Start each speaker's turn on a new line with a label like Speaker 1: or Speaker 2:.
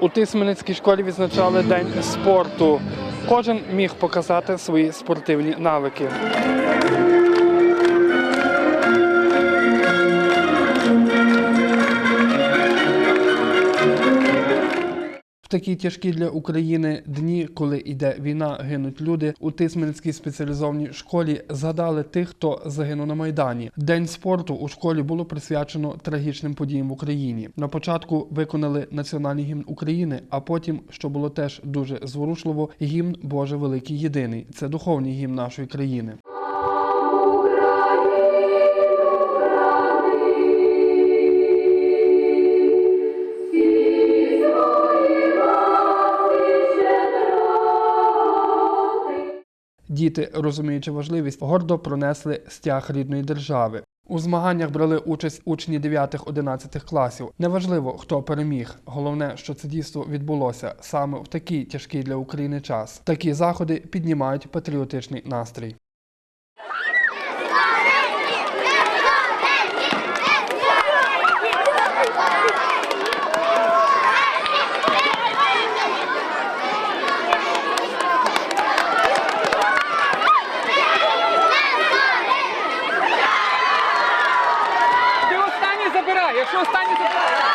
Speaker 1: У Тисменецькій школі відзначали День спорту. Кожен міг показати свої спортивні навики. Такі тяжкі для України дні, коли йде війна, гинуть люди. У Тисменській спеціалізованій школі згадали тих, хто загинув на майдані. День спорту у школі було присвячено трагічним подіям в Україні. На початку виконали національний гімн України, а потім, що було теж дуже зворушливо, гімн Боже Великий Єдиний. Це духовний гімн нашої країни. Діти, розуміючи важливість, гордо пронесли стяг рідної держави. У змаганнях брали участь учні 9-11 класів. Неважливо, хто переміг. Головне, що це дійство відбулося саме в такий тяжкий для України час. Такі заходи піднімають патріотичний настрій. Constantino.